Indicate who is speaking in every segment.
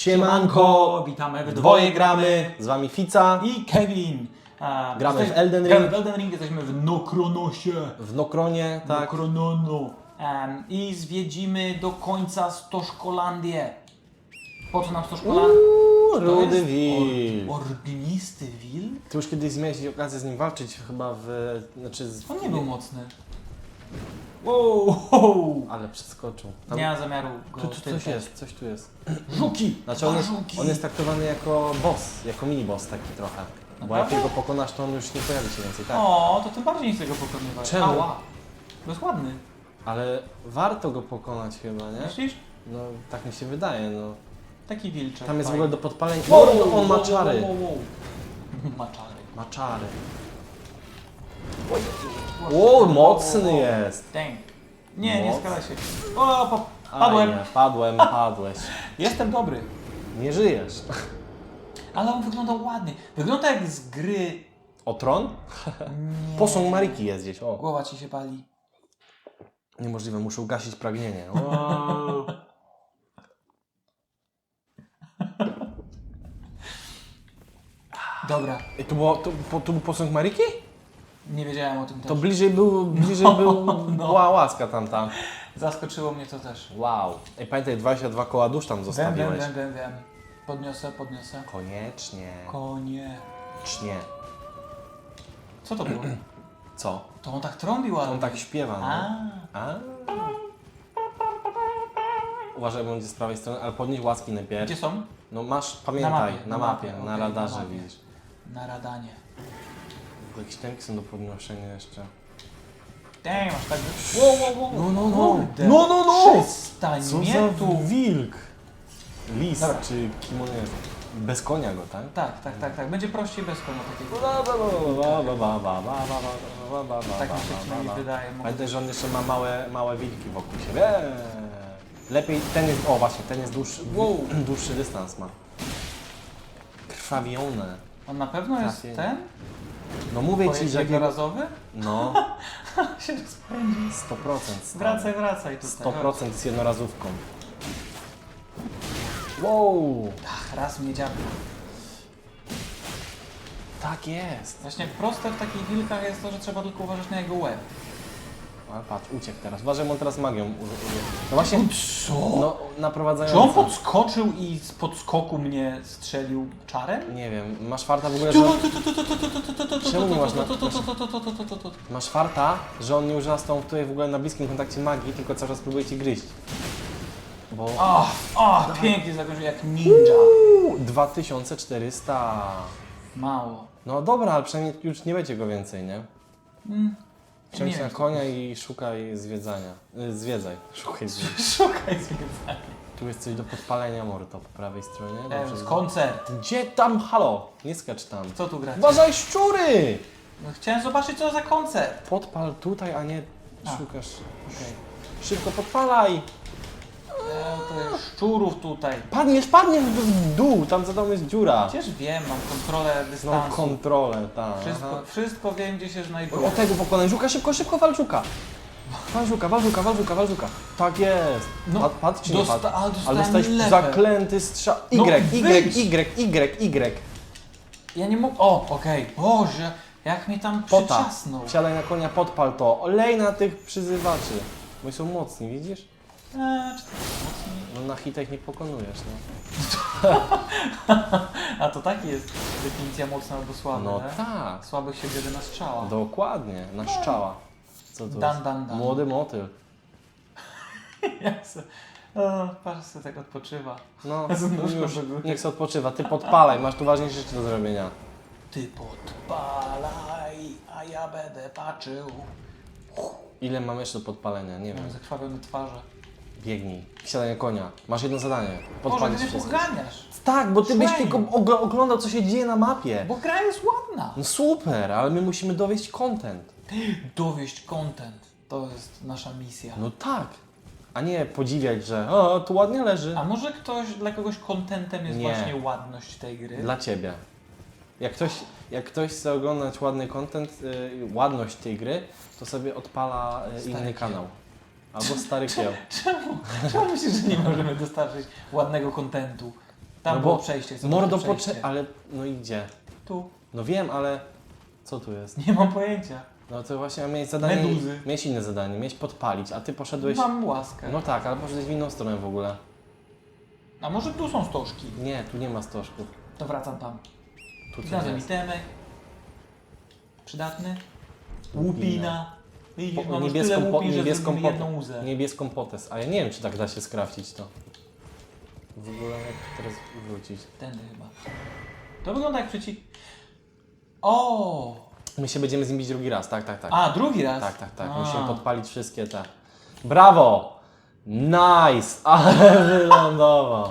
Speaker 1: Siemanko,
Speaker 2: witamy w
Speaker 1: dwoje gramy, z wami Fica,
Speaker 2: i Kevin. A,
Speaker 1: Gramy
Speaker 2: jesteś-
Speaker 1: w Elden Ring.
Speaker 2: Gramy w Elden Ring, jesteśmy w Nokronosie.
Speaker 1: w Nokronie, tak.
Speaker 2: Nokronono. Em, I zwiedzimy do końca Stoszkolandię. Po co nam Stoszkolandia?
Speaker 1: Uuu, Rudy Wilk.
Speaker 2: Orgnisty wilk?
Speaker 1: Ty już kiedyś miałeś okazję z nim walczyć chyba w... znaczy... Z...
Speaker 2: On nie był mocny. Wow, wow.
Speaker 1: Ale przeskoczył. Tam...
Speaker 2: Nie ma zamiaru go
Speaker 1: Tu, tu coś jest, coś tu jest.
Speaker 2: Żuki!
Speaker 1: Znaczy on jest,
Speaker 2: żuki.
Speaker 1: on jest traktowany jako boss, jako mini boss taki trochę. Bo
Speaker 2: Naprawdę?
Speaker 1: jak jego pokonasz, to on już nie pojawi się więcej, tak?
Speaker 2: O, to tym bardziej nie chcę go pokonywać.
Speaker 1: Czemu?
Speaker 2: Ała. To jest ładny.
Speaker 1: Ale warto go pokonać chyba, nie?
Speaker 2: Myślisz?
Speaker 1: No tak mi się wydaje, no.
Speaker 2: Taki wilczek.
Speaker 1: Tam jest w ogóle do podpalenia.
Speaker 2: Wow,
Speaker 1: No, on ma
Speaker 2: wow,
Speaker 1: czary.
Speaker 2: wow, wow. Ma czary.
Speaker 1: Ma czary. Wow, mocny jest.
Speaker 2: Dang. Nie, nie
Speaker 1: Moc.
Speaker 2: skala się. O, pa, padłem.
Speaker 1: Aj, nie, padłem, padłeś.
Speaker 2: Jestem dobry.
Speaker 1: Nie żyjesz.
Speaker 2: Ale on wygląda ładnie. Wygląda jak z gry.
Speaker 1: O tron?
Speaker 2: Nie.
Speaker 1: Posąg Mariki jest gdzieś, o.
Speaker 2: Głowa ci się pali.
Speaker 1: Niemożliwe, muszę ugasić pragnienie. O.
Speaker 2: Dobra,
Speaker 1: I tu, było, tu, po- tu był posąg Mariki?
Speaker 2: Nie wiedziałem o tym też.
Speaker 1: To bliżej był, bliżej był,
Speaker 2: no.
Speaker 1: była łaska tamta.
Speaker 2: Zaskoczyło mnie to też.
Speaker 1: Wow. Ej, pamiętaj, 22 koła dusz tam
Speaker 2: Wiem, wiem,
Speaker 1: zostawiłeś.
Speaker 2: wiem, wiem, wiem. Podniosę, podniosę.
Speaker 1: Koniecznie.
Speaker 2: Konie.
Speaker 1: Cznie.
Speaker 2: Co to było?
Speaker 1: Co?
Speaker 2: To on tak trąbił ładnie.
Speaker 1: On tak śpiewa, no.
Speaker 2: A,
Speaker 1: A. Uważaj, bo będzie z prawej strony, ale podnieś łaski najpierw.
Speaker 2: gdzie są?
Speaker 1: No masz, pamiętaj, na mapie, na,
Speaker 2: okej,
Speaker 1: radarze
Speaker 2: na mapie.
Speaker 1: widzisz.
Speaker 2: Na radanie.
Speaker 1: Ogóle temki są do podnoszenia jeszcze.
Speaker 2: Damn, aż tak... Wow, wow, wow.
Speaker 1: No, no, no.
Speaker 2: Kurde.
Speaker 1: No, no, no.
Speaker 2: Przestań
Speaker 1: Co
Speaker 2: mnie
Speaker 1: za
Speaker 2: tu.
Speaker 1: wilk? Lis,
Speaker 2: Dobra.
Speaker 1: czy kim on jest? Bez konia go, tak?
Speaker 2: Tak, tak, tak, tak. Będzie prościej bez konia takiego. Tak mi się przynajmniej wydaje. Mogę-
Speaker 1: Pamiętaj, że on jeszcze ma małe, małe wilki wokół siebie. Lepiej, ten jest, o właśnie, ten jest dłuższy,
Speaker 2: Wow.
Speaker 1: dłuższy dystans ma. Krwawione.
Speaker 2: On na pewno jest
Speaker 1: Trafienie.
Speaker 2: ten?
Speaker 1: No mówię ci,
Speaker 2: Pojedź
Speaker 1: że
Speaker 2: jednorazowy?
Speaker 1: No,
Speaker 2: się rozpędzi.
Speaker 1: 100%. stary.
Speaker 2: Wracaj, wracaj tutaj.
Speaker 1: 100% z jednorazówką. Wow,
Speaker 2: Ach, raz mnie dziabła.
Speaker 1: tak jest.
Speaker 2: Właśnie proste w takich wilkach jest to, że trzeba tylko uważać na jego łeb.
Speaker 1: Ale patrz, uciekł teraz. Uważaj, bo on teraz magią uży- użyje. No właśnie,
Speaker 2: Co?
Speaker 1: no naprowadzająca.
Speaker 2: Czy on podskoczył i z podskoku mnie strzelił czarem?
Speaker 1: Nie wiem, masz farta w ogóle, że... Czemu nie masz na- Masz farta, że on nie używa z tą tutaj w ogóle na bliskim kontakcie magii, tylko cały czas próbuje ci gryźć. Bo...
Speaker 2: O, o, pięknie zakończył jak ninja.
Speaker 1: Uuu, 2400.
Speaker 2: Mało.
Speaker 1: No dobra, ale przynajmniej już nie będzie go więcej, nie?
Speaker 2: Mm,
Speaker 1: Wsiądź na konia i szukaj zwiedzania. Y, Zwiedzaj. Szukaj zwiedzania.
Speaker 2: Szukaj zwiedzania.
Speaker 1: Tu jest coś do podpalenia morto po prawej stronie. Dobrze.
Speaker 2: koncert.
Speaker 1: Gdzie tam? Halo! Nie skacz tam.
Speaker 2: Co tu gracie?
Speaker 1: Uważaj szczury!
Speaker 2: No, chciałem zobaczyć co za koncert.
Speaker 1: Podpal tutaj, a nie
Speaker 2: A.
Speaker 1: szukasz.
Speaker 2: Okej.
Speaker 1: Szybko podpalaj!
Speaker 2: E, to jest szczurów tutaj.
Speaker 1: Padniesz, padniesz w dół, tam za tobą jest dziura.
Speaker 2: Przecież wiem, mam kontrolę
Speaker 1: No
Speaker 2: dystansu.
Speaker 1: kontrolę, tak.
Speaker 2: Wszystko, wszystko wiem gdzie się znajduje.
Speaker 1: O tego pokonaj, żuka, szybko, szybko, wal żuka. Wal żuka, wal żuka, wal żuka, wal żuka. Tak jest.
Speaker 2: No,
Speaker 1: Pad, padł czy nie
Speaker 2: dosta-
Speaker 1: padł?
Speaker 2: ale
Speaker 1: Ale dostałeś
Speaker 2: lepę.
Speaker 1: zaklęty strzał. Y,
Speaker 2: No,
Speaker 1: Y,
Speaker 2: wyjdź.
Speaker 1: Y, Y, Y.
Speaker 2: Ja nie mogę. O, okej. Boże, jak mnie tam
Speaker 1: Pota.
Speaker 2: przyczasnął.
Speaker 1: Wsiadaj na konia, podpal to. Olej na tych przyzywaczy. Bo są mocni, widzisz?
Speaker 2: Eee, czy to jest mocniej?
Speaker 1: No na hitach nie pokonujesz, no.
Speaker 2: A to taki jest definicja mocna albo słaby,
Speaker 1: No
Speaker 2: nie?
Speaker 1: tak.
Speaker 2: Słabych się bierze na strzała.
Speaker 1: Dokładnie, na szczała. Co to
Speaker 2: Dan,
Speaker 1: jest?
Speaker 2: dan, dan.
Speaker 1: Młody motyl.
Speaker 2: Jak se, o, patrz se tak odpoczywa.
Speaker 1: No,
Speaker 2: Z nóżką
Speaker 1: już,
Speaker 2: do góry.
Speaker 1: niech się odpoczywa. Ty podpalaj, masz tu ważniejsze rzeczy do zrobienia.
Speaker 2: Ty podpalaj, a ja będę patrzył.
Speaker 1: Ile mam jeszcze do podpalenia? Nie wiem.
Speaker 2: Mam zakrwawione twarze.
Speaker 1: Biegnij. Wsiadaj na konia. Masz jedno zadanie.
Speaker 2: Boże,
Speaker 1: Podpalić
Speaker 2: ty
Speaker 1: wszystko.
Speaker 2: poganiasz.
Speaker 1: Tak, bo ty byś tylko ogl- oglądał, co się dzieje na mapie.
Speaker 2: Bo gra jest ładna.
Speaker 1: No super, ale my musimy dowieść content.
Speaker 2: Dowieść content. To jest nasza misja.
Speaker 1: No tak. A nie podziwiać, że o, tu ładnie leży.
Speaker 2: A może ktoś, dla kogoś contentem jest
Speaker 1: Nie.
Speaker 2: właśnie ładność tej gry?
Speaker 1: Dla ciebie. Jak ktoś, jak ktoś chce oglądać ładny content, y, ładność tej gry, to sobie odpala y,
Speaker 2: Stary
Speaker 1: inny kanał. Albo stary kieł.
Speaker 2: Czemu? Czemu myślisz, że nie możemy dostarczyć ładnego kontentu? Tam
Speaker 1: no
Speaker 2: było przejście.
Speaker 1: Mordo
Speaker 2: zobaczyć
Speaker 1: pocze...
Speaker 2: przejście.
Speaker 1: Ale, no i gdzie?
Speaker 2: Tu.
Speaker 1: No wiem, ale co tu jest?
Speaker 2: Nie mam pojęcia.
Speaker 1: No to właśnie miałeś zadanie,
Speaker 2: Meduzy.
Speaker 1: miałeś inne zadanie, miałeś podpalić, a ty poszedłeś...
Speaker 2: Mam łaskę.
Speaker 1: No tak, ale poszedłeś w inną stronę w ogóle.
Speaker 2: A może tu są stożki?
Speaker 1: Nie, tu nie ma stożków.
Speaker 2: To wracam tam.
Speaker 1: Tu coś
Speaker 2: Znalazłem
Speaker 1: jest.
Speaker 2: itemek. Przydatny.
Speaker 1: Łupina.
Speaker 2: Łupina. Widzisz,
Speaker 1: Po-
Speaker 2: mam
Speaker 1: niebieską
Speaker 2: tyle
Speaker 1: po-
Speaker 2: łupin, że
Speaker 1: niebieską po-
Speaker 2: jedną łzę.
Speaker 1: Niebieską potes, a ja nie wiem, czy tak da się skrafcić to. W ogóle jak teraz wrócić?
Speaker 2: Tędy chyba. To wygląda jak przeciw... O!
Speaker 1: My się będziemy z nim bić drugi raz, tak, tak, tak.
Speaker 2: A, drugi raz?
Speaker 1: Tak, tak, tak.
Speaker 2: A.
Speaker 1: Musimy podpalić wszystkie te. Brawo! Nice! Ale wylądował.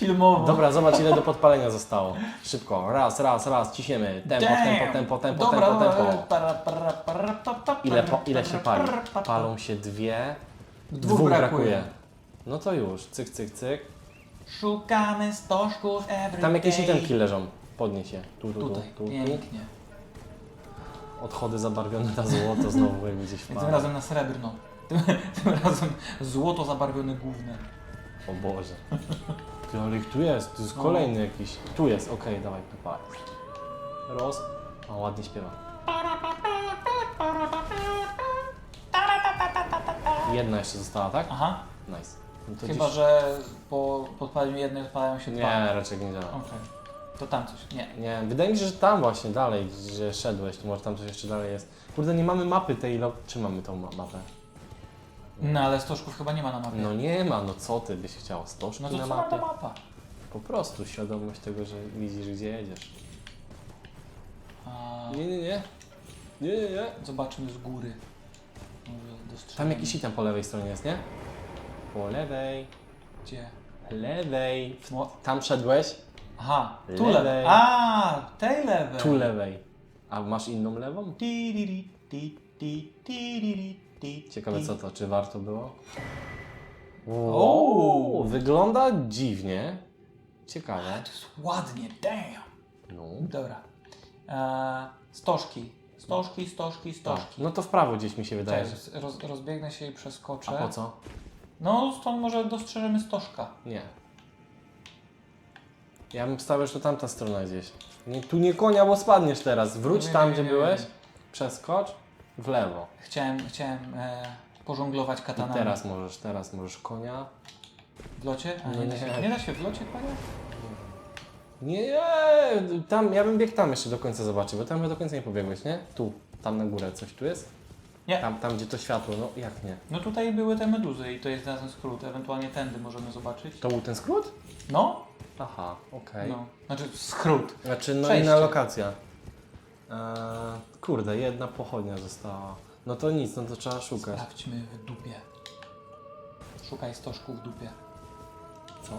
Speaker 2: Filmowo.
Speaker 1: Dobra, zobacz ile do podpalenia zostało. Szybko, raz, raz, raz, ciśniemy. Tempo,
Speaker 2: Damn.
Speaker 1: tempo, tempo, tempo,
Speaker 2: Dobra,
Speaker 1: tempo, tempo.
Speaker 2: Para, para, para, pa, pa,
Speaker 1: Ile, po, ile się pali? Palą się dwie.
Speaker 2: Dwóch brakuje.
Speaker 1: No to już, cyk, cyk, cyk.
Speaker 2: Szukamy stożków every
Speaker 1: Tam jakieś itemki leżą. Podnieś je. Tu, tu, tu,
Speaker 2: Tutaj,
Speaker 1: tu, tu.
Speaker 2: pięknie.
Speaker 1: Odchody zabarwione na złoto znowu jakby gdzieś
Speaker 2: I tym razem na srebrno. Tym, tym razem złoto zabarwione główne.
Speaker 1: O Boże. Ty, ale ich tu jest, tu jest
Speaker 2: No.
Speaker 1: kolejny jakiś. Tu jest, okej, dawaj, pal. Roz. A ładnie śpiewa. Jedna jeszcze została, tak?
Speaker 2: Aha.
Speaker 1: Nice. No to
Speaker 2: Chyba,
Speaker 1: gdzieś...
Speaker 2: że po podpaleniu jednej odpalają się dwa.
Speaker 1: Nie, raczej nie działa.
Speaker 2: Okej. To tam coś. Nie.
Speaker 1: Nie, wydaje mi się, że tam właśnie dalej, że szedłeś, to może tam coś jeszcze dalej jest. Kurde, nie mamy mapy tej, lo... czy mamy tą ma- mapę?
Speaker 2: No ale stożków chyba nie ma na mapie.
Speaker 1: No nie ma, no co ty byś chciał, stożki
Speaker 2: No to
Speaker 1: na
Speaker 2: co ma
Speaker 1: mapie?
Speaker 2: ta mapa?
Speaker 1: Po prostu świadomość tego, że widzisz gdzie jedziesz.
Speaker 2: A,
Speaker 1: Nie, nie, nie. Nie, nie, nie.
Speaker 2: zobaczymy z góry. Może.
Speaker 1: Tam jakiś item po lewej stronie jest, nie? Po lewej.
Speaker 2: Gdzie?
Speaker 1: Lewej.
Speaker 2: Mo-
Speaker 1: Tam szedłeś?
Speaker 2: Aha, tu
Speaker 1: Lewej.
Speaker 2: lewej. A, tej lewej.
Speaker 1: Tu lewej. A masz inną lewą?
Speaker 2: Ti, ti, ti, ti, ti,
Speaker 1: Ciekawe
Speaker 2: ti.
Speaker 1: co to, czy warto było?
Speaker 2: O!
Speaker 1: wygląda dziwnie. Ciekawe.
Speaker 2: To jest ładnie, damn.
Speaker 1: No.
Speaker 2: Dobra. E, stożki. Stożki, stożki,
Speaker 1: Tak.
Speaker 2: stożki.
Speaker 1: No to w prawo gdzieś mi się wydaje. że-
Speaker 2: Cześć, roz, rozbiegnę się i przeskoczę.
Speaker 1: A po co?
Speaker 2: No, stąd może dostrzeżemy stożka.
Speaker 1: Nie. Ja bym stawiał, że to tamta strona gdzieś. Nie, tu nie konia, bo spadniesz teraz. Wróć
Speaker 2: Nie,
Speaker 1: tam,
Speaker 2: nie,
Speaker 1: gdzie
Speaker 2: nie,
Speaker 1: byłeś.
Speaker 2: nie.
Speaker 1: Przeskocz. W lewo.
Speaker 2: Chciałem, chciałem e, pożonglować
Speaker 1: I
Speaker 2: katanami.
Speaker 1: teraz możesz, teraz możesz konia.
Speaker 2: W locie? A, nie, da się, nie da się w locie, panie?
Speaker 1: Nie, nie, tam, ja bym biegł tam jeszcze do końca zobaczyć, bo tam chyba do końca nie pobiegłeś, nie? Tu, tam na górę coś tu jest?
Speaker 2: Nie.
Speaker 1: Tam, tam gdzie to światło, no jak nie?
Speaker 2: No tutaj były te meduzy i to jest ten skrót. Ewentualnie tędy możemy zobaczyć.
Speaker 1: To był ten skrót?
Speaker 2: No,
Speaker 1: Aha, okej.
Speaker 2: no. Znaczy skrót.
Speaker 1: Znaczy, no
Speaker 2: Przejście.
Speaker 1: inna lokacja. Eee, kurde, jedna pochodnia została. No to nic, no to trzeba szukać.
Speaker 2: Sprawdźmy w dupie. Szukaj stożku w dupie.
Speaker 1: Co?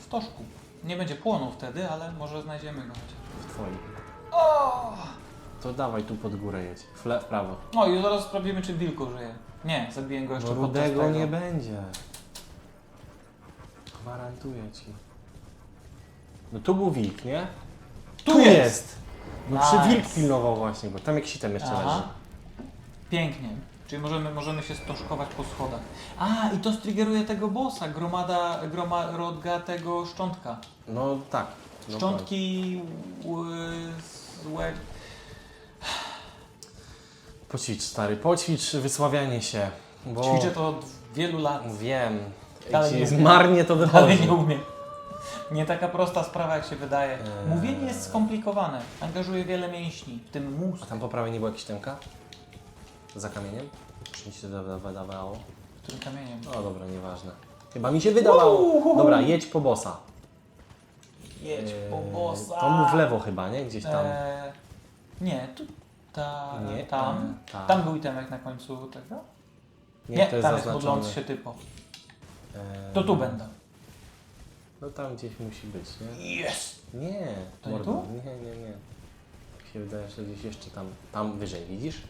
Speaker 2: Stożku. Nie będzie płonął wtedy, ale może znajdziemy go chociaż.
Speaker 1: W twoim.
Speaker 2: O!
Speaker 1: To dawaj tu pod górę jedź. W, le, w prawo.
Speaker 2: No i zaraz sprawdzimy, czy Wilko żyje. Nie, zabiję go jeszcze
Speaker 1: No
Speaker 2: podczas
Speaker 1: rudego
Speaker 2: tego.
Speaker 1: nie będzie. Gwarantuję ci. No tu był wilk, nie?
Speaker 2: Tu jest!
Speaker 1: No
Speaker 2: Nice.
Speaker 1: przy wilk pilnował właśnie, bo tam jakiś item jeszcze leży.
Speaker 2: Aha. Pięknie. Czyli możemy, możemy się stożkować po schodach. A, i to striggeruje tego bossa, gromada, groma rodga tego szczątka.
Speaker 1: No tak. No
Speaker 2: Szczątki... ł- złe...
Speaker 1: Poćwicz stary, poćwicz wysławianie się. Bo
Speaker 2: Ćwiczę to od wielu lat.
Speaker 1: Wiem.
Speaker 2: Dalej nie
Speaker 1: jest
Speaker 2: umiem.
Speaker 1: marnie to
Speaker 2: Ale
Speaker 1: wychodzi.
Speaker 2: nie umiem. Nie taka prosta sprawa, jak się wydaje.
Speaker 1: Eee.
Speaker 2: Mówienie jest skomplikowane. Angażuje wiele mięśni, w tym
Speaker 1: A
Speaker 2: mózg.
Speaker 1: tam po prawej nie było jakiś temka? Za kamieniem? Czy mi się to wydawało?
Speaker 2: Którym kamieniem?
Speaker 1: O dobra, nieważne. Chyba mi się wydawało. Dobra, jedź po bossa.
Speaker 2: Jedź po
Speaker 1: Eee,
Speaker 2: bossa.
Speaker 1: To mu w lewo chyba, nie? Gdzieś tam.
Speaker 2: Eee, nie, tu... Ta,
Speaker 1: Nie,
Speaker 2: tam.
Speaker 1: eee, tak.
Speaker 2: Tam był itemek na końcu tego?
Speaker 1: Nie,
Speaker 2: tam jest modlący się typo.
Speaker 1: Eee,
Speaker 2: To tu będą.
Speaker 1: No tam gdzieś musi być, nie?
Speaker 2: Yes!
Speaker 1: Nie,
Speaker 2: To nie
Speaker 1: mordo,
Speaker 2: tu?
Speaker 1: Nie, nie, nie. Mi się wydaje, że gdzieś jeszcze tam, tam wyżej, widzisz?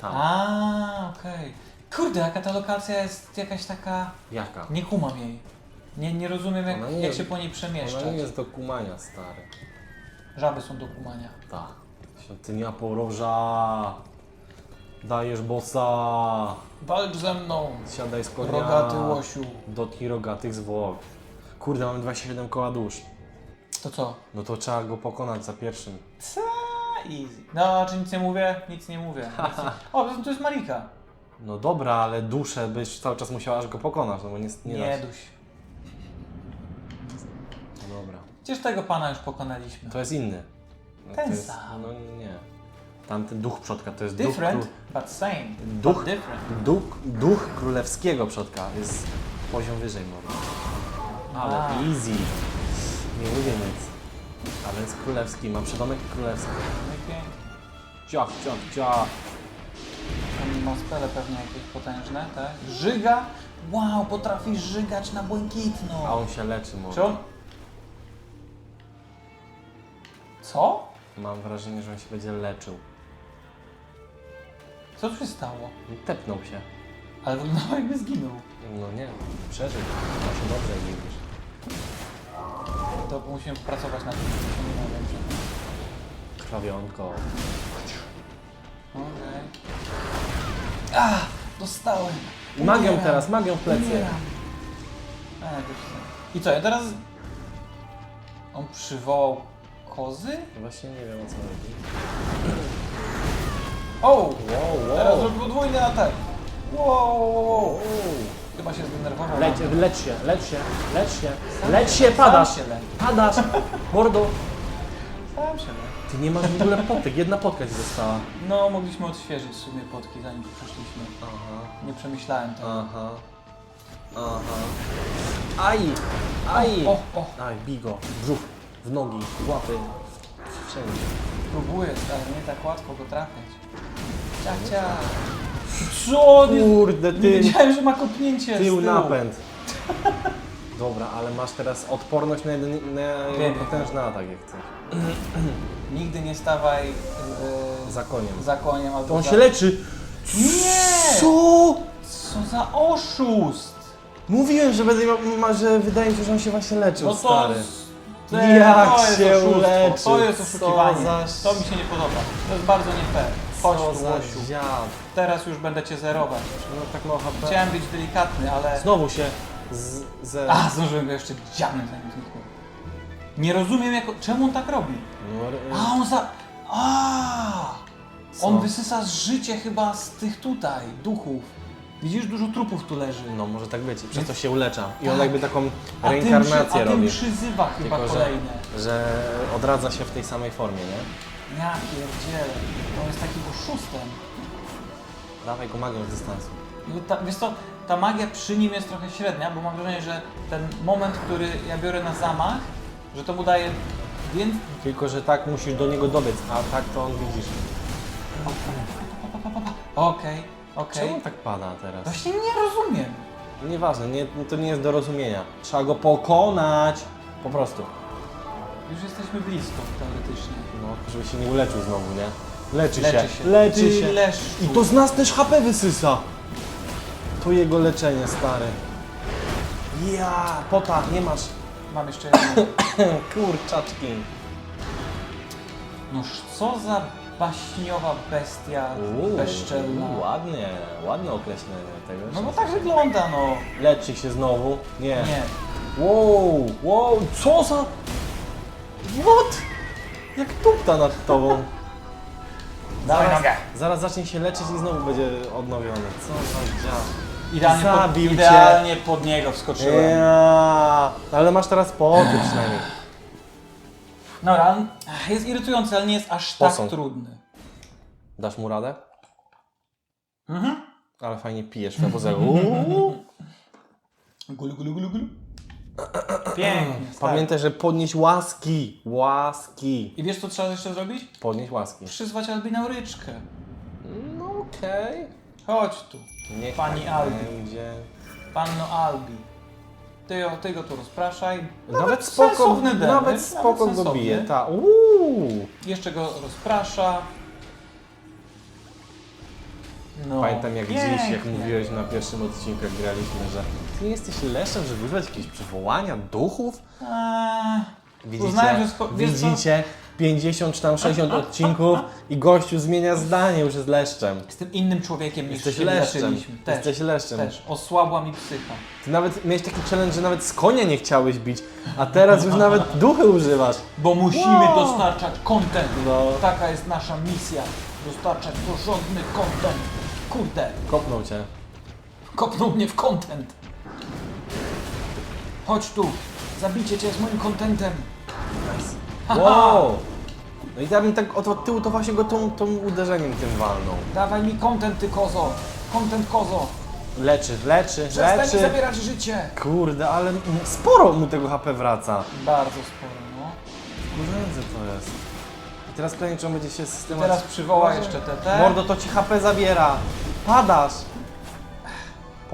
Speaker 1: Tam.
Speaker 2: A, okej. Kurde, jaka ta lokacja jest jakaś taka...
Speaker 1: Jaka?
Speaker 2: Nie kumam jej. Nie, nie rozumiem, jak,
Speaker 1: Ona nie
Speaker 2: jak
Speaker 1: jest-
Speaker 2: się po niej
Speaker 1: Ona
Speaker 2: przemieszczać.
Speaker 1: nie jest do kumania, stary.
Speaker 2: Żaby są do kumania.
Speaker 1: Tak. Świątynia poroża. Dajesz bossa.
Speaker 2: Walcz ze mną,
Speaker 1: Siadaj z konia.
Speaker 2: rogaty łosiu.
Speaker 1: Dotknij rogatych zwłok. Kurde, mamy 27 koła dusz.
Speaker 2: To co?
Speaker 1: No to trzeba go pokonać za pierwszym.
Speaker 2: Co? Easy. No, czy nic nie mówię? Nic nie mówię. Nic nie... O, to jest Marika.
Speaker 1: No dobra, ale duszę byś cały czas musiała aż go pokonać, no bo nie, nie,
Speaker 2: Nie,
Speaker 1: da się.
Speaker 2: duś.
Speaker 1: No dobra.
Speaker 2: Przecież tego pana już pokonaliśmy.
Speaker 1: To jest inny. No,
Speaker 2: Ten
Speaker 1: to jest,
Speaker 2: sam.
Speaker 1: No nie. Tamten duch przodka to jest duch,
Speaker 2: Different,
Speaker 1: kró-
Speaker 2: but same.
Speaker 1: Duch?
Speaker 2: But different.
Speaker 1: duch, duch królewskiego przodka. Jest poziom wyżej może. Ale
Speaker 2: A.
Speaker 1: easy. Nie mówię nic. Ale jest królewski, ma przydomek królewski.
Speaker 2: Pięknie.
Speaker 1: Ciach, ciach, ciach.
Speaker 2: On ma spele pewnie jakieś potężne, tak? Żyga? Wow, potrafi żygać na błękitno.
Speaker 1: A on się leczy może.
Speaker 2: Czy on... Co?
Speaker 1: Mam wrażenie, że on się będzie leczył.
Speaker 2: Co tu się stało?
Speaker 1: Tepnął się.
Speaker 2: Ale wyglądało jakby zginął.
Speaker 1: No nie, przeżył. Się dobrze, widzisz.
Speaker 2: To musimy pracować nad tym, co nie ma dobrze.
Speaker 1: Krwawionko.
Speaker 2: Okej. A, dostałem.
Speaker 1: Magią
Speaker 2: Umieram.
Speaker 1: teraz, magią w plecy.
Speaker 2: Umieram. A, jakoś tak. I co, ja teraz... On przywołał kozy?
Speaker 1: Właśnie nie wiem o co chodzi.
Speaker 2: O!
Speaker 1: Wow,
Speaker 2: Teraz
Speaker 1: wow.
Speaker 2: zrobił podwójny atak. Wow, wow, wow. Chyba się zdenerwował.
Speaker 1: Leć, lecz się, lecz się, lecz się, lecz się, padasz,
Speaker 2: Sam się leci.
Speaker 1: padasz, mordo.
Speaker 2: Sam się leci.
Speaker 1: Ty nie masz w ogóle potek, jedna potka ci została.
Speaker 2: No, mogliśmy odświeżyć w sumie potki, zanim tu przyszliśmy.
Speaker 1: Aha,
Speaker 2: Nie przemyślałem tego.
Speaker 1: aha, aha. Aj, aj.
Speaker 2: O, o,
Speaker 1: Aj, bij go, w brzuch, w nogi, w łapy, wszędzie.
Speaker 2: próbuję, ale nie tak łatwo go trafiać. Ciach, ciach. Co?
Speaker 1: Kurde,
Speaker 2: nie
Speaker 1: ty,
Speaker 2: wiedziałem, że ma kopnięcie z
Speaker 1: tył
Speaker 2: tyłu.
Speaker 1: napęd. Dobra, ale masz teraz odporność na jeden, na jeden
Speaker 2: Wiem.
Speaker 1: potężny atak, jak chcesz.
Speaker 2: Nigdy nie stawaj yy,
Speaker 1: Za koniem.
Speaker 2: za koniem albo
Speaker 1: To on
Speaker 2: za...
Speaker 1: się leczy.
Speaker 2: Nie!
Speaker 1: Co?
Speaker 2: Co za oszust!
Speaker 1: Mówiłem, że, będę miał, ma, że wydaje mi się, że on się właśnie leczył,
Speaker 2: No to...
Speaker 1: stary. Jak się
Speaker 2: oszustwo,
Speaker 1: uleczył,
Speaker 2: To jest
Speaker 1: co
Speaker 2: oszukiwanie.
Speaker 1: za-
Speaker 2: To mi się nie podoba. To jest bardzo nie fair. Chodź
Speaker 1: Co
Speaker 2: tu,
Speaker 1: za
Speaker 2: Łosiu.
Speaker 1: dziad.
Speaker 2: Teraz już będę cię zerować.
Speaker 1: No tak mało HP.
Speaker 2: Chciałem być delikatny, ale...
Speaker 1: Znowu się z, ze...
Speaker 2: A, zdążyłem go jeszcze dziabnąć zanim zniknął. Nie rozumiem, jako... czemu on tak robi.
Speaker 1: No, r-
Speaker 2: A, on za... A,
Speaker 1: Co?
Speaker 2: On wysysa życie chyba z tych tutaj, duchów. Widzisz, dużo trupów tu leży.
Speaker 1: no może tak być, przez to się ulecza. I on
Speaker 2: Tak.
Speaker 1: jakby taką
Speaker 2: A tym, przy,
Speaker 1: reinkarnację
Speaker 2: a tym
Speaker 1: robi.
Speaker 2: przyzywa chyba
Speaker 1: Tylko, że-
Speaker 2: kolejne.
Speaker 1: Że odradza się w tej samej formie, nie?
Speaker 2: Ja pierdzielę. On jest takim oszustem.
Speaker 1: Dawaj go magią z dystansu.
Speaker 2: No ta, wiesz co, ta magia przy nim jest trochę średnia, bo mam wrażenie, że ten moment, który ja biorę na zamach, że to mu daje więcej...
Speaker 1: Tylko, że tak musisz do niego dobiec, a tak to on widzisz.
Speaker 2: Okej, okej.
Speaker 1: Czemu on tak pada teraz?
Speaker 2: Właśnie nie rozumiem.
Speaker 1: Nieważne, nie, to nie jest do rozumienia. Trzeba go pokonać. Po prostu.
Speaker 2: Już jesteśmy blisko, teoretycznie.
Speaker 1: No, żeby się nie uleczył znowu, nie? Leczy,
Speaker 2: Leczy
Speaker 1: się.
Speaker 2: się.
Speaker 1: Leczy
Speaker 2: Ty
Speaker 1: się.
Speaker 2: leszczu.
Speaker 1: I to z nas też HP wysysa. To jego leczenie, stary. Ja, pota, nie masz.
Speaker 2: Mam jeszcze jedno.
Speaker 1: Kurczaczki.
Speaker 2: Noż co za baśniowa bestia bezczelna.
Speaker 1: uuu, ładnie, ładne określenie tego.
Speaker 2: No bo tak wygląda, no.
Speaker 1: Leczy się znowu. Nie.
Speaker 2: Nie.
Speaker 1: Wow, wow, co za... What? Jak tupta nad tobą.
Speaker 2: Dawaj
Speaker 1: Zaraz,
Speaker 2: nogę.
Speaker 1: zaraz zacznie się leczyć i znowu będzie odnowiony. Co za dziad.
Speaker 2: Idealnie, pod,
Speaker 1: Zabił cię.
Speaker 2: idealnie pod niego wskoczyłem.
Speaker 1: Ja, ale masz teraz poty przynajmniej.
Speaker 2: Dobra, on jest irytujący, ale nie jest aż tak
Speaker 1: Posąg.
Speaker 2: trudny.
Speaker 1: Dasz mu radę?
Speaker 2: Mhm.
Speaker 1: Ale fajnie pijesz. Uuu.
Speaker 2: Gulu, gulu, gulu, gulu. Pięknie. stary.
Speaker 1: Pamiętaj, że podnieść łaski. Łaski.
Speaker 2: I wiesz, co trzeba jeszcze zrobić?
Speaker 1: Podnieść łaski.
Speaker 2: Przyzwać Albinauryczkę.
Speaker 1: No okej.
Speaker 2: Chodź tu,
Speaker 1: Niech
Speaker 2: Pani
Speaker 1: tak
Speaker 2: Albi.
Speaker 1: będzie.
Speaker 2: panno Albi. Ty, ty go tu rozpraszaj.
Speaker 1: Nawet, spoko,
Speaker 2: sensowny
Speaker 1: nawet spoko go
Speaker 2: sensowny.
Speaker 1: bije. Ta. Uuu.
Speaker 2: Jeszcze go rozprasza. No,
Speaker 1: Pamiętam jak dziś, jak
Speaker 2: pięknie.
Speaker 1: mówiłeś na pierwszym odcinku, jak graliśmy, że ty jesteś leszem, żeby używać jakieś przywołania duchów?
Speaker 2: Eee,
Speaker 1: Widzicie?
Speaker 2: Uznałem, że sko- wiesz co?
Speaker 1: Widzicie? 50 czy tam 60 odcinków i gościu zmienia zdanie, już jest leszczem.
Speaker 2: Jestem innym człowiekiem niż
Speaker 1: Jesteś leszczem.
Speaker 2: zaczęliśmy. Też,
Speaker 1: Jesteś leszczem.
Speaker 2: też. Osłabła mi psycha.
Speaker 1: Ty nawet miałeś taki challenge, że nawet z konia nie chciałeś bić, a teraz już nawet duchy używasz.
Speaker 2: Bo musimy
Speaker 1: Wow.
Speaker 2: dostarczać content.
Speaker 1: No.
Speaker 2: Taka jest nasza misja. Dostarczać porządny content. Kurde,
Speaker 1: Kopnął cię.
Speaker 2: kopnął mnie w content. Chodź tu. Zabicie cię z moim contentem. Haha.
Speaker 1: Wow! No i bym tak od, od tyłu to właśnie go tą, tą uderzeniem tym walnął.
Speaker 2: Dawaj mi content, ty kozo. Content kozo.
Speaker 1: Leczy, leczy,
Speaker 2: Przestań mi
Speaker 1: leczy.
Speaker 2: zabierać życie.
Speaker 1: Kurde, ale m- sporo mu tego HP wraca.
Speaker 2: Bardzo sporo, no.
Speaker 1: Kurzędzy to jest. I teraz pytanie, czy on będzie się
Speaker 2: I
Speaker 1: systemem...
Speaker 2: teraz przywoła jeszcze TT.
Speaker 1: Mordo, to ci HP zabiera. Padasz.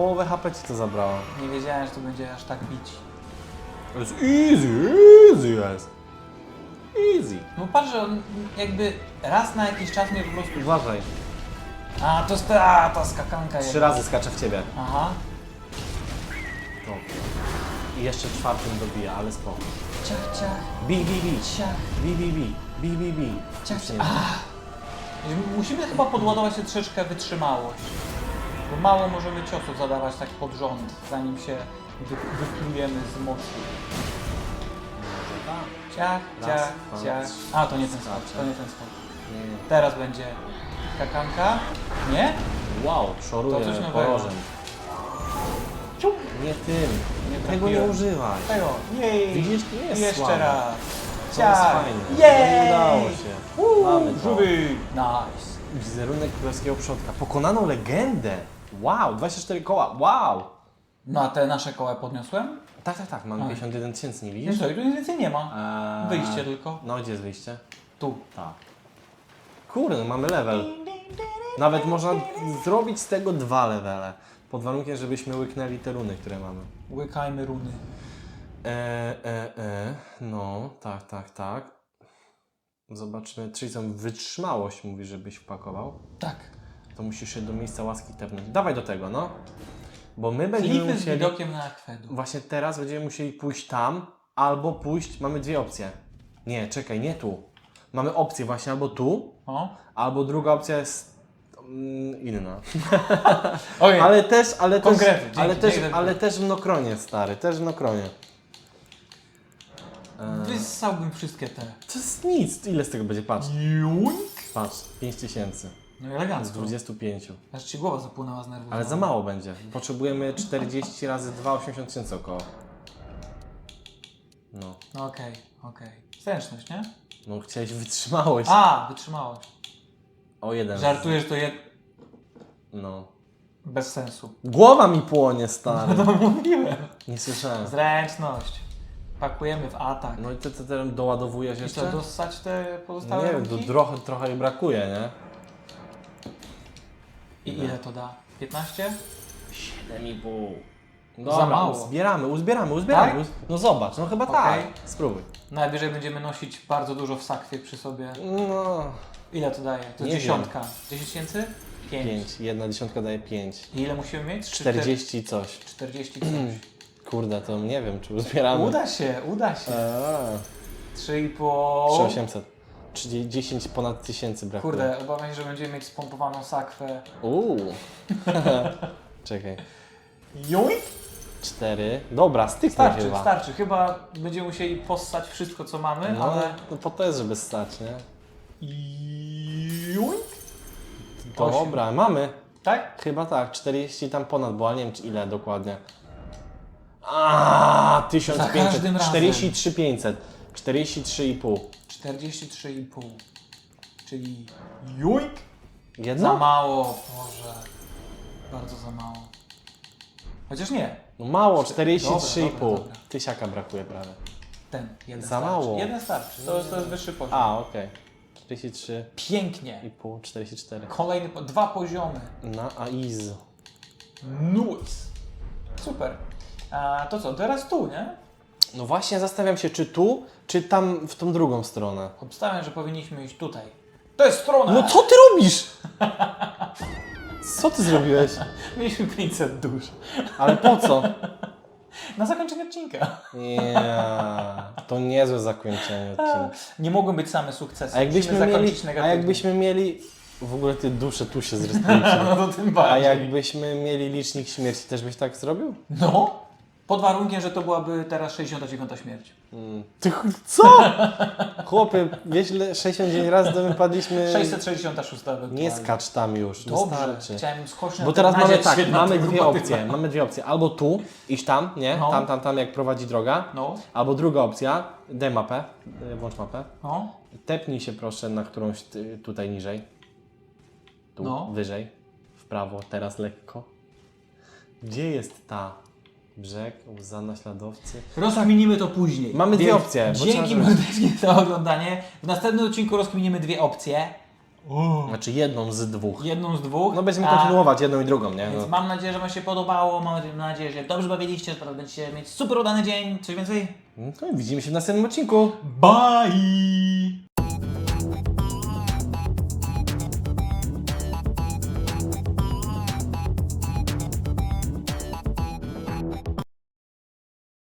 Speaker 1: Połowę HP ci to zabrało.
Speaker 2: Nie wiedziałem, że to będzie aż tak bić.
Speaker 1: To jest easy, easy jest. Easy.
Speaker 2: No patrz, że on jakby raz na jakiś czas mnie po prostu...
Speaker 1: Uważaj.
Speaker 2: A, to jest ta, ta skakanka
Speaker 1: Trzy razy skacze w ciebie.
Speaker 2: Aha.
Speaker 1: To. I jeszcze czwartym dobija, ale spoko.
Speaker 2: Ciach, ciach,
Speaker 1: Bi, bi, bi.
Speaker 2: ciach,
Speaker 1: Bi, bi, bi. Bi, bi, bi.
Speaker 2: ciach, ciach. Ach. Musimy chyba podładować się troszeczkę wytrzymałość. Bo mało możemy ciosów zadawać tak pod rząd, zanim się wy, wyplujemy z mocy. Ciach,
Speaker 1: Raz,
Speaker 2: ciach,
Speaker 1: dwa,
Speaker 2: ciach. A, to nie ten skok, to nie ten skok.
Speaker 1: Nie, nie.
Speaker 2: Teraz będzie skakanka. Nie?
Speaker 1: Wow, szoruje
Speaker 2: To coś nowego.
Speaker 1: porożem. Nie tym.
Speaker 2: Nie
Speaker 1: Tego nie
Speaker 2: trafiłem.
Speaker 1: używaj.
Speaker 2: Tego. Jej.
Speaker 1: Widzisz, to jest
Speaker 2: Jeszcze
Speaker 1: słabe.
Speaker 2: raz.
Speaker 1: To jest
Speaker 2: Ciach.
Speaker 1: fajne.
Speaker 2: Jej.
Speaker 1: Nie udało się. Mamy to.
Speaker 2: Nice.
Speaker 1: Wizerunek królewskiego przodka. Pokonaną legendę. Wow, 24 koła. Wow.
Speaker 2: No a te nasze koła podniosłem?
Speaker 1: Tak, tak, tak. Mamy
Speaker 2: A.
Speaker 1: 51 tysięcy, nie widzisz?
Speaker 2: to tu nic więcej nie ma.
Speaker 1: Eee,
Speaker 2: Wyjście tylko.
Speaker 1: No, gdzie jest wyjście?
Speaker 2: Tu.
Speaker 1: Tak. Kurde, no mamy level. Nawet można zrobić z tego dwa levele. Pod warunkiem, żebyśmy łyknęli te runy, które mamy.
Speaker 2: Łykajmy runy.
Speaker 1: E, e, e. No, tak, tak, tak. Zobaczmy, czyli co, wytrzymałość mówi, żebyś wpakował.
Speaker 2: Tak.
Speaker 1: To musisz się do miejsca łaski tepnąć. Dawaj do tego, no. Bo my będziemy
Speaker 2: Klify z
Speaker 1: musieli...
Speaker 2: widokiem na akweduk.
Speaker 1: Właśnie teraz będziemy musieli pójść tam, albo pójść... Mamy dwie opcje. Nie, czekaj, nie tu. Mamy opcję właśnie albo tu,
Speaker 2: O.
Speaker 1: albo druga opcja jest mm, inna.
Speaker 2: Okej.
Speaker 1: Ale też, ale też,
Speaker 2: Konkrety, dzięki,
Speaker 1: ale też,
Speaker 2: dzięki.
Speaker 1: ale też w Nokronie, stary, też w Nokronie. Eee,
Speaker 2: Wyssałbym wszystkie te.
Speaker 1: to jest nic, ile z tego będzie, patrz,
Speaker 2: Juink.
Speaker 1: patrz, 5000
Speaker 2: No i
Speaker 1: z
Speaker 2: elegancko.
Speaker 1: 25.
Speaker 2: Aż ci głowa zapłynęła z nerwów.
Speaker 1: Ale za mało będzie. Potrzebujemy 40 razy 2, 80 tysięcy około. No,
Speaker 2: No okej, okej. Zręczność, nie?
Speaker 1: no chciałeś wytrzymałość.
Speaker 2: A, wytrzymałość.
Speaker 1: O jeden.
Speaker 2: Żartujesz to je...
Speaker 1: No.
Speaker 2: Bez sensu.
Speaker 1: Głowa mi płonie, stary.
Speaker 2: No mówiłem.
Speaker 1: Nie słyszałem.
Speaker 2: Zręczność. Pakujemy w atak.
Speaker 1: No i ty, ty, ty doładowujesz
Speaker 2: I co,
Speaker 1: jeszcze?
Speaker 2: dostać te pozostałe
Speaker 1: Nie wiem, to
Speaker 2: runki?
Speaker 1: trochę, trochę jej brakuje, nie?
Speaker 2: I ile to da? 15?
Speaker 1: 7,5.
Speaker 2: Za
Speaker 1: Dobra,
Speaker 2: mało.
Speaker 1: uzbieramy, uzbieramy, uzbieramy.
Speaker 2: Tak?
Speaker 1: Uz- No zobacz, no chyba
Speaker 2: Okej.
Speaker 1: tak. Spróbuj.
Speaker 2: Najwyżej będziemy nosić bardzo dużo w sakwie przy sobie.
Speaker 1: No,
Speaker 2: Ile to daje? To
Speaker 1: Nie
Speaker 2: jest dziesiątka. 10 tysięcy? 5.
Speaker 1: 5. Jedna dziesiątka daje 5.
Speaker 2: I ile musimy mieć? Trzy-
Speaker 1: 40 i coś.
Speaker 2: 40 coś.
Speaker 1: Kurde, to nie wiem, czy uzbieramy.
Speaker 2: Uda się, uda się.
Speaker 1: Eee,
Speaker 2: 3,5.
Speaker 1: 3800. Czyli 10 ponad tysięcy brakuje.
Speaker 2: Kurde, obawiam się, że będziemy mieć spompowaną sakwę.
Speaker 1: Uuu. Czekaj.
Speaker 2: Joink!
Speaker 1: 4. Dobra, styknie
Speaker 2: Starczy,
Speaker 1: chyba.
Speaker 2: starczy. Chyba będziemy musieli possać wszystko, co mamy,
Speaker 1: No,
Speaker 2: ale...
Speaker 1: no po to jest, żeby stać, nie? To
Speaker 2: Osiem.
Speaker 1: dobra, mamy.
Speaker 2: Tak?
Speaker 1: Chyba tak, 40 tam ponad, bo ja nie wiem czy ile dokładnie. A,
Speaker 2: Za
Speaker 1: 1500,
Speaker 2: każdym razem.
Speaker 1: 43 500, 43,5.
Speaker 2: 43,5. Czyli joink! Za
Speaker 1: Jedno?
Speaker 2: mało, Boże. Bardzo za mało. Chociaż nie.
Speaker 1: No mało,
Speaker 2: Dobra,
Speaker 1: 43,5.
Speaker 2: dobra, dobra.
Speaker 1: Tysiaka brakuje prawie.
Speaker 2: Ten. Jeden
Speaker 1: Za
Speaker 2: starczy.
Speaker 1: mało.
Speaker 2: Jeden starczy. To, to jest wyższy poziom.
Speaker 1: A, okej. 43,5,
Speaker 2: Pięknie.
Speaker 1: 44.
Speaker 2: Kolejny, po- dwa poziomy.
Speaker 1: Na Aiz.
Speaker 2: Nice. Super. A to co, teraz tu, nie?
Speaker 1: No właśnie zastanawiam się, czy tu, czy tam w tą drugą stronę.
Speaker 2: Obstawiam, że powinniśmy iść tutaj. To jest strona!
Speaker 1: No co ty robisz? Co ty zrobiłeś?
Speaker 2: Mieliśmy 500 dusz.
Speaker 1: Ale po co?
Speaker 2: Na zakończenie odcinka.
Speaker 1: Nie. To niezłe zakończenie odcinka.
Speaker 2: Nie mogą być same sukcesy.
Speaker 1: A jakbyśmy
Speaker 2: Musimy
Speaker 1: mieli,
Speaker 2: zakończyć
Speaker 1: a
Speaker 2: negatywnie.
Speaker 1: jakbyśmy mieli, w ogóle ty dusze tu się zrespiły.
Speaker 2: No to tym
Speaker 1: A
Speaker 2: bardziej.
Speaker 1: jakbyśmy mieli licznik śmierci, też byś tak zrobił?
Speaker 2: No, pod warunkiem, że to byłaby teraz 69 śmierć.
Speaker 1: Ty ch- co? Chłopie, wiesz ile 69 razy to my padliśmy...
Speaker 2: 666
Speaker 1: Nie
Speaker 2: ewentualnie.
Speaker 1: skacz tam już,
Speaker 2: Dobrze,
Speaker 1: wystarczy.
Speaker 2: chciałem skoczyć na
Speaker 1: Bo
Speaker 2: ten
Speaker 1: teraz mamy tak, mamy dwie opcje, mamy dwie opcje. Albo tu, iść tam, nie?
Speaker 2: No.
Speaker 1: Tam, tam, tam, jak prowadzi droga.
Speaker 2: No,
Speaker 1: Albo druga opcja, daj mapę, y, włącz mapę.
Speaker 2: no,
Speaker 1: Tepnij się proszę na którąś ty- tutaj niżej. Tu,
Speaker 2: No.
Speaker 1: wyżej. W prawo, teraz lekko. Gdzie jest ta brzeg, łza naśladowcy?
Speaker 2: rozkminimy to później.
Speaker 1: Mamy dwie
Speaker 2: Więc
Speaker 1: opcje, bo
Speaker 2: Dzięki
Speaker 1: trzeba-
Speaker 2: serdecznie za oglądanie. W następnym odcinku rozkminimy dwie opcje.
Speaker 1: Znaczy jedną z dwóch.
Speaker 2: Jedną z dwóch.
Speaker 1: No będziemy
Speaker 2: A-
Speaker 1: kontynuować jedną i drugą, nie?
Speaker 2: Więc
Speaker 1: No.
Speaker 2: mam nadzieję, że Wam się podobało. Mam nadzieję, że dobrze bawiliście, że teraz będziecie mieć super udany dzień. Coś więcej?
Speaker 1: No to widzimy się w następnym odcinku.
Speaker 2: Bye!